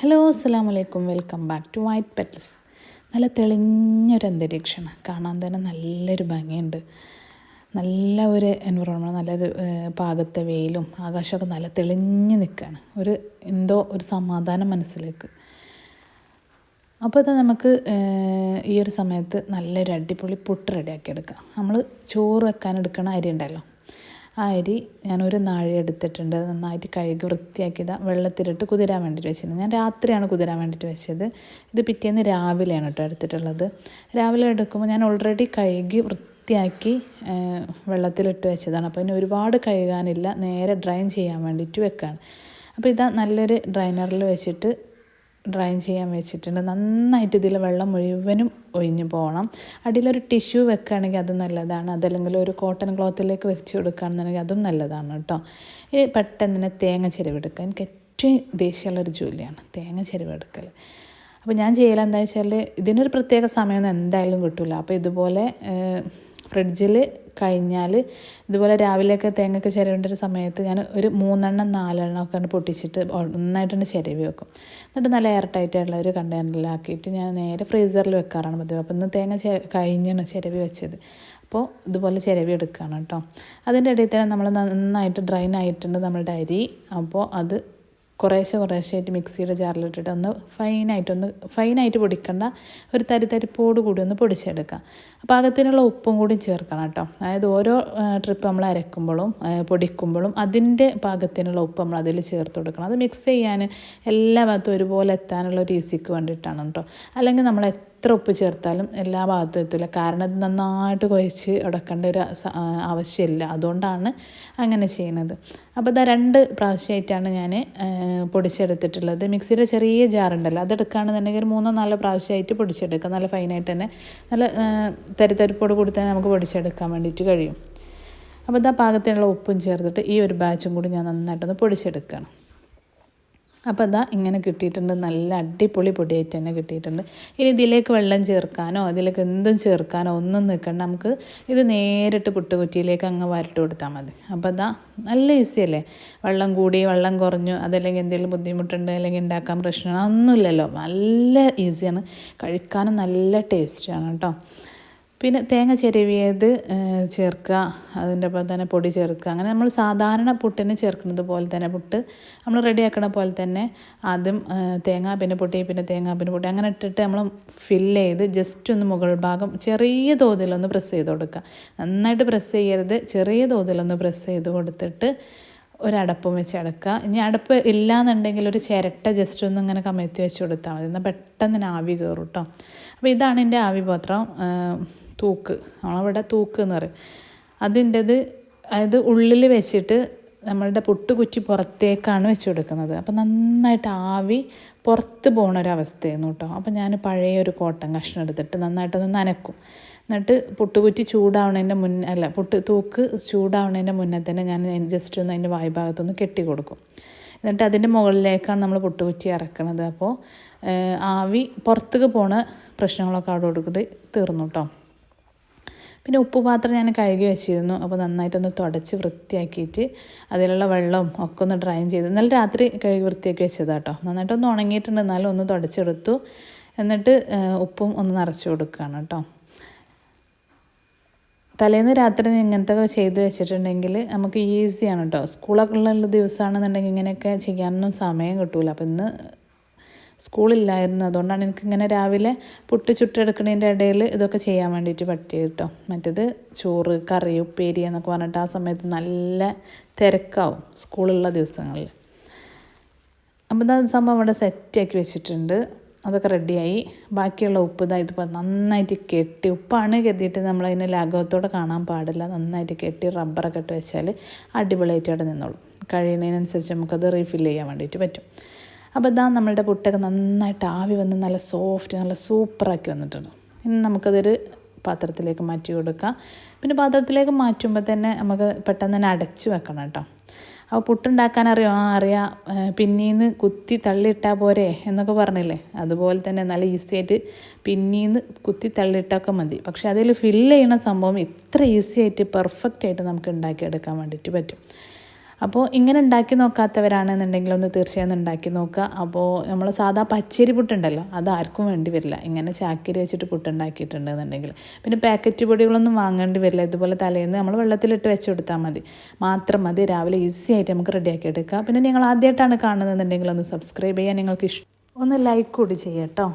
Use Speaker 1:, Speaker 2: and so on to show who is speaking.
Speaker 1: Hello അസ്സാം വലൈക്കും welcome back to White Petals നല്ല തെളിഞ്ഞൊരു അന്തരീക്ഷമാണ്. കാണാൻ തന്നെ നല്ലൊരു ഭംഗിയുണ്ട്. നല്ല ഒരു എൻവറോൺമെന്റ് നല്ലൊരു പാകത്തെ വെയിലും ആകാശമൊക്കെ നല്ല തെളിഞ്ഞ് നിൽക്കുകയാണ്. ഒരു എന്തോ ഒരു സമാധാനം മനസ്സിലേക്ക്. അപ്പോൾ തന്നെ നമുക്ക് ഈ ഒരു സമയത്ത് നല്ലൊരു അടിപൊളി പുട്ട് റെഡിയാക്കി എടുക്കാം. നമ്മൾ ചോറ് വെക്കാൻ എടുക്കണ അരി ഉണ്ടല്ലോ. ആ അരി ഞാനൊരു നാഴി എടുത്തിട്ടുണ്ട്. നന്നായിട്ട് കഴുകി വൃത്തിയാക്കിയത് വെള്ളത്തിലിട്ട് കുതിരാൻ വേണ്ടിയിട്ട് വെച്ചിരുന്നത് ഞാൻ രാത്രിയാണ് കുതിരാൻ വേണ്ടിയിട്ട് വെച്ചത്. ഇത് പിറ്റേന്ന് രാവിലെയാണ് കേട്ടോ എടുത്തിട്ടുള്ളത്. രാവിലെ എടുക്കുമ്പോൾ ഞാൻ ഓൾറെഡി കഴുകി വൃത്തിയാക്കി വെള്ളത്തിലിട്ട് വെച്ചതാണ്. അപ്പോൾ ഇനി ഒരുപാട് കഴുകാനില്ല. നേരെ ഡ്രൈൻ ചെയ്യാൻ വേണ്ടിയിട്ട് വെക്കുകയാണ് അപ്പോൾ ഇതാ നല്ലൊരു ഡ്രൈനറിൽ വെച്ചിട്ട് ഡ്രൈൻ ചെയ്യാൻ വെച്ചിട്ടുണ്ട്. നന്നായിട്ട് ഇതിൽ വെള്ളം മുഴുവനും ഒഴിഞ്ഞു പോകണം അടിയിലൊരു ടിഷ്യൂ വെക്കുകയാണെങ്കിൽ അത് നല്ലതാണ്. അതല്ലെങ്കിൽ ഒരു കോട്ടൺ ക്ലോത്തിലേക്ക് വെച്ച് കൊടുക്കുകയാണെന്നുണ്ടെങ്കിൽ അതും നല്ലതാണ് കേട്ടോ. ഇനി പെട്ടെന്ന് തന്നെ തേങ്ങ ചെരുവെടുക്കുക. എനിക്ക് ഏറ്റവും ദേഷ്യമുള്ളൊരു ജോലിയാണ് തേങ്ങ ചിരവെടുക്കൽ അപ്പോൾ ഞാൻ ചെയ്യല എന്താ വെച്ചാൽ ഇതിനൊരു പ്രത്യേക സമയമൊന്നും എന്തായാലും കിട്ടില്ല അപ്പോൾ ഇതുപോലെ ഫ്രിഡ്ജിൽ കഴിഞ്ഞാൽ ഇതുപോലെ രാവിലെയൊക്കെ തേങ്ങയൊക്കെ ചിരവേണ്ട ഒരു സമയത്ത് ഞാൻ ഒരു മൂന്നെണ്ണം നാലെണ്ണം ഒക്കെ പൊട്ടിച്ചിട്ട് നന്നായിട്ടൊന്ന് ചിരവി വെക്കും. എന്നിട്ട് നല്ല എയർ ടൈറ്റ് ആയിട്ടുള്ള ഒരു കണ്ടെയ്നറിലാക്കിയിട്ട് ഞാൻ നേരെ ഫ്രീസറിൽ വെക്കാറാണ് പതിവ്. അപ്പോൾ ഇന്ന് തേങ്ങ കഴിഞ്ഞാണ് ചിരവി വെച്ചത്. അപ്പോൾ ഇതുപോലെ ചിരവി എടുക്കുകയാണ് കേട്ടോ. അതിന്റെ ഇടയിൽ തന്നെ നമ്മൾ നന്നായിട്ട് ഡ്രൈൻ ആയിട്ടുണ്ട് നമ്മളുടെ അരി. അപ്പോൾ അത് കുറേശ്ശെ കുറേശ്ശെ ആയിട്ട് മിക്സിയുടെ ജാറിലിട്ടിട്ട് ഒന്ന് ഫൈനായിട്ടൊന്ന് ഫൈനായിട്ട് പൊടിക്കണ്ട ഒരു തരി തരിപ്പോട് കൂടി ഒന്ന് പൊടിച്ചെടുക്കാം. പാകത്തിനുള്ള ഉപ്പും കൂടി ചേർക്കണം കേട്ടോ. അതായത് ഓരോ ട്രിപ്പ് നമ്മൾ അരക്കുമ്പോഴും പൊടിക്കുമ്പോഴും അതിന്റെ പാകത്തിനുള്ള ഉപ്പ് നമ്മൾ അതിൽ ചേർത്ത് കൊടുക്കണം. അത് മിക്സ് ചെയ്യാൻ എല്ലാ ഭാഗത്തും ഒരുപോലെ എത്താനുള്ള ഒരു ഈസിക്ക് വേണ്ടിയിട്ടാണ് കേട്ടോ. അല്ലെങ്കിൽ നമ്മൾ എത്ര ഉപ്പ് ചേർത്താലും എല്ലാ ഭാഗത്തും എത്തില്ല കാരണം ഇത് നന്നായിട്ട് കുഴച്ച് ഉടക്കേണ്ട ഒരു ആവശ്യമില്ല. അതുകൊണ്ടാണ് അങ്ങനെ ചെയ്യുന്നത് അപ്പോൾ ഇതാ രണ്ട് പ്രാവശ്യമായിട്ടാണ് ഞാൻ പൊടിച്ചെടുത്തിട്ടുള്ളത്. മിക്സിയുടെ ചെറിയ ജാറുണ്ടല്ലോ അതെടുക്കുകയാണെന്നുണ്ടെങ്കിൽ മൂന്നോ നാലോ പ്രാവശ്യമായിട്ട് പൊടിച്ചെടുക്കാം. നല്ല ഫൈനായിട്ട് തന്നെ നല്ല തരിത്തരിപ്പോട് കൂടി തന്നെ നമുക്ക് പൊടിച്ചെടുക്കാൻ വേണ്ടിയിട്ട് കഴിയും. അപ്പോൾ ഇതാ പാകത്തിനുള്ള ഉപ്പും ചേർത്തിട്ട് ഈ ഒരു ബാച്ചും കൂടി ഞാൻ നന്നായിട്ടൊന്ന് പൊടിച്ചെടുക്കുകയാണ് അപ്പോൾ അതാ ഇങ്ങനെ കിട്ടിയിട്ടുണ്ട്. നല്ല അടിപൊളി പൊടിയായിട്ട് തന്നെ കിട്ടിയിട്ടുണ്ട്. ഇനി ഇതിലേക്ക് വെള്ളം ചേർക്കാനോ അതിലേക്ക് എന്തും ചേർക്കാനോ ഒന്നും നിൽക്കണ്ട. നമുക്ക് ഇത് നേരിട്ട് പുട്ടുകുറ്റിയിലേക്ക് അങ്ങ് വരട്ട് കൊടുത്താൽ മതി. അപ്പോൾ അതാ നല്ല ഈസി അല്ലേ? വെള്ളം കൂടി വെള്ളം കുറഞ്ഞു അതല്ലെങ്കിൽ എന്തെങ്കിലും ബുദ്ധിമുട്ടുണ്ട് അല്ലെങ്കിൽ ഉണ്ടാക്കാൻ പ്രശ്നമാണ് ഒന്നുമില്ലല്ലോ. നല്ല ഈസിയാണ് കഴിക്കാനും നല്ല ടേസ്റ്റാണ് കേട്ടോ. പിന്നെ തേങ്ങ ചിരവിയത് ചേർക്കുക അതിന്റെ ഒപ്പം തന്നെ പൊടി ചേർക്കുക. അങ്ങനെ നമ്മൾ സാധാരണ പുട്ടിന് ചേർക്കുന്നത് പോലെ തന്നെ പുട്ട് നമ്മൾ റെഡിയാക്കണ പോലെ തന്നെ ആദ്യം തേങ്ങാ പിന്നെ പൊട്ടി പിന്നെ തേങ്ങ പിന്നെ പൊട്ടി അങ്ങനെ ഇട്ടിട്ട് നമ്മൾ ഫില്ല് ചെയ്ത് ജസ്റ്റ് ഒന്ന് മുകൾ ഭാഗം ചെറിയ തോതിലൊന്ന് പ്രസ് ചെയ്ത് കൊടുക്കുക. നന്നായിട്ട് പ്രസ് ചെയ്യരുത് ചെറിയ തോതിലൊന്ന് പ്രസ് ചെയ്ത് കൊടുത്തിട്ട് ഒരടപ്പും വെച്ച് അടക്കുക. ഇനി അടപ്പ് ഇല്ലാന്നുണ്ടെങ്കിൽ ഒരു ചിരട്ട ജസ്റ്റ് ഒന്ന് ഇങ്ങനെ കമഴ്ത്തി വെച്ച് കൊടുത്താൽ മതി. എന്നാൽ പെട്ടെന്ന് ആവി കയറും കേട്ടോ അപ്പോൾ ഇതാണ് എന്റെ ആവി പാത്രം. തൂക്ക് നമ്മളവിടെ തൂക്ക് എന്ന് പറയും. അതിന്റെത് അത് ഉള്ളിൽ വെച്ചിട്ട് നമ്മളുടെ പുട്ടുകുറ്റി പുറത്തേക്കാണ് വെച്ച് കൊടുക്കുന്നത്. അപ്പോൾ നന്നായിട്ട് ആവി പുറത്ത് പോകണ ഒരു അവസ്ഥയായിരുന്നു കേട്ടോ. അപ്പോൾ ഞാൻ പഴയ ഒരു കോട്ടൺ കഷ്ണം എടുത്തിട്ട് നന്നായിട്ടൊന്ന് നനക്കും. എന്നിട്ട് പുട്ടുകുറ്റി ചൂടാവണതിന്റെ മുന്നേ അല്ല പുട്ട് തൂക്ക് ചൂടാവണതിന്റെ മുന്നേ തന്നെ ഞാൻ ജസ്റ്റ് ഒന്ന് അതിന്റെ വായ്ഭാഗത്തൊന്ന് കെട്ടി കൊടുക്കും. എന്നിട്ട് അതിന്റെ മുകളിലേക്കാണ് നമ്മൾ പുട്ടുകുറ്റി ഇറക്കണത്. അപ്പോൾ ആവി പുറത്തേക്ക് പോണ പ്രശ്നങ്ങളൊക്കെ അവിടെ കൊടുത്തിട്ട് തീർന്നു കേട്ടോ. പിന്നെ ഉപ്പ് പാത്രം ഞാൻ കഴുകി വെച്ചിരുന്നു. അപ്പോൾ നന്നായിട്ടൊന്ന് തുടച്ച് വൃത്തിയാക്കിയിട്ട് അതിലുള്ള വെള്ളവും ഒക്കെ ഒന്ന് ഡ്രൈൻ ചെയ്ത് ഇന്നലെ രാത്രി കഴുകി വൃത്തിയാക്കി വെച്ചത് കേട്ടോ നന്നായിട്ടൊന്ന് ഉണങ്ങിയിട്ടുണ്ട്. എന്നാലും ഒന്ന് തുടച്ചെടുത്തു. എന്നിട്ട് ഉപ്പും ഒന്ന് നിറച്ച് കൊടുക്കുകയാണ് കേട്ടോ തലേന്ന് രാത്രി ഇങ്ങനത്തെ ചെയ്ത് വെച്ചിട്ടുണ്ടെങ്കിൽ നമുക്ക് ഈസിയാണ് കേട്ടോ സ്കൂളൊക്കെ ഉള്ള ദിവസമാണെന്നുണ്ടെങ്കിൽ ഇങ്ങനെയൊക്കെ ചെയ്യാനൊന്നും സമയം കിട്ടൂല. അപ്പോൾ ഇന്ന് സ്കൂളില്ലായിരുന്നു. അതുകൊണ്ടാണ് എനിക്ക് ഇങ്ങനെ രാവിലെ പുട്ട് ചുട്ടെടുക്കുന്നതിന്റെ ഇടയിൽ ഇതൊക്കെ ചെയ്യാൻ വേണ്ടിയിട്ട് പറ്റിയത് കേട്ടോ മറ്റേത് ചോറ് കറി ഉപ്പേരി എന്നൊക്കെ പറഞ്ഞിട്ട് ആ സമയത്ത് നല്ല തിരക്കാവും സ്കൂളുള്ള ദിവസങ്ങളിൽ. അപ്പോൾ ഇതാ സംഭവം ഇവിടെ സെറ്റാക്കി വെച്ചിട്ടുണ്ട്. അതൊക്കെ റെഡിയായി. ബാക്കിയുള്ള ഉപ്പ് ഇതാ ഇതിപ്പോൾ നന്നായിട്ട് കെട്ടി ഉപ്പാണ് കരുതിയിട്ട് നമ്മളതിനെ ലാഘവത്തോടെ കാണാൻ പാടില്ല. നന്നായിട്ട് കെട്ടി റബ്ബറൊക്കെ ഇട്ട് വെച്ചാൽ അടിപൊളിയായിട്ട് അവിടെ നിന്നോളും. കഴിയുന്നതിനനുസരിച്ച് നമുക്കത് റീഫിൽ ചെയ്യാൻ വേണ്ടിയിട്ട് പറ്റും. അപ്പോൾ ഇതാ നമ്മളുടെ പുട്ടൊക്കെ നന്നായിട്ട് ആവി വന്ന് നല്ല സോഫ്റ്റ് നല്ല സൂപ്പറാക്കി വന്നിട്ടുണ്ട്. ഇനി നമുക്കതൊരു പാത്രത്തിലേക്ക് മാറ്റി കൊടുക്കാം. പിന്നെ പാത്രത്തിലേക്ക് മാറ്റുമ്പോൾ തന്നെ നമുക്ക് പെട്ടെന്ന് തന്നെ അടച്ചു വെക്കണം കേട്ടോ. അപ്പോൾ പുട്ടുണ്ടാക്കാൻ അറിയോ? ആ അറിയാം. പിന്നീന്ന് കുത്തി തള്ളിയിട്ടാൽ പോരെ എന്നൊക്കെ പറഞ്ഞില്ലേ? അതുപോലെ തന്നെ നല്ല ഈസി ആയിട്ട് പിന്നീന്ന് കുത്തി തള്ളിയിട്ടൊക്കെ മതി. പക്ഷെ അതിൽ ഫില്ല് ചെയ്യുന്ന സംഭവം ഇത്ര ഈസി ആയിട്ട് പെർഫെക്റ്റ് ആയിട്ട് നമുക്ക് ഉണ്ടാക്കിയെടുക്കാൻ വേണ്ടിയിട്ട് പറ്റും. അപ്പോൾ ഇങ്ങനെ ഉണ്ടാക്കി നോക്കാത്തവരാണെന്നുണ്ടെങ്കിൽ ഒന്ന് തീർച്ചയായും ഉണ്ടാക്കി നോക്കുക. അപ്പോൾ നമ്മൾ സാധാ പച്ചരി പുട്ടുണ്ടല്ലോ അത് ആർക്കും വേണ്ടി വരില്ല. ഇങ്ങനെ ചാക്കരി വെച്ചിട്ട് പുട്ടുണ്ടാക്കിയിട്ടുണ്ടെന്നുണ്ടെങ്കിൽ പിന്നെ പാക്കറ്റ് പൊടികളൊന്നും വാങ്ങേണ്ടി വരില്ല. ഇതുപോലെ തലേന്ന് നമ്മൾ വെള്ളത്തിലിട്ട് വെച്ച് കൊടുത്താൽ മതി. മാത്രം മതി. രാവിലെ ഈസി ആയിട്ട് നമുക്ക് റെഡിയാക്കി എടുക്കാം. പിന്നെ നിങ്ങൾ ആദ്യമായിട്ടാണ് കാണുന്നതെന്നുണ്ടെങ്കിൽ ഒന്ന് സബ്സ്ക്രൈബ് ചെയ്യാൻ നിങ്ങൾക്ക് ഇഷ്ടം. ഒന്ന് ലൈക്ക് കൂടി ചെയ്യട്ടോ.